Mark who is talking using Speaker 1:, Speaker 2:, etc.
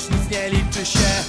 Speaker 1: już nic nie liczy się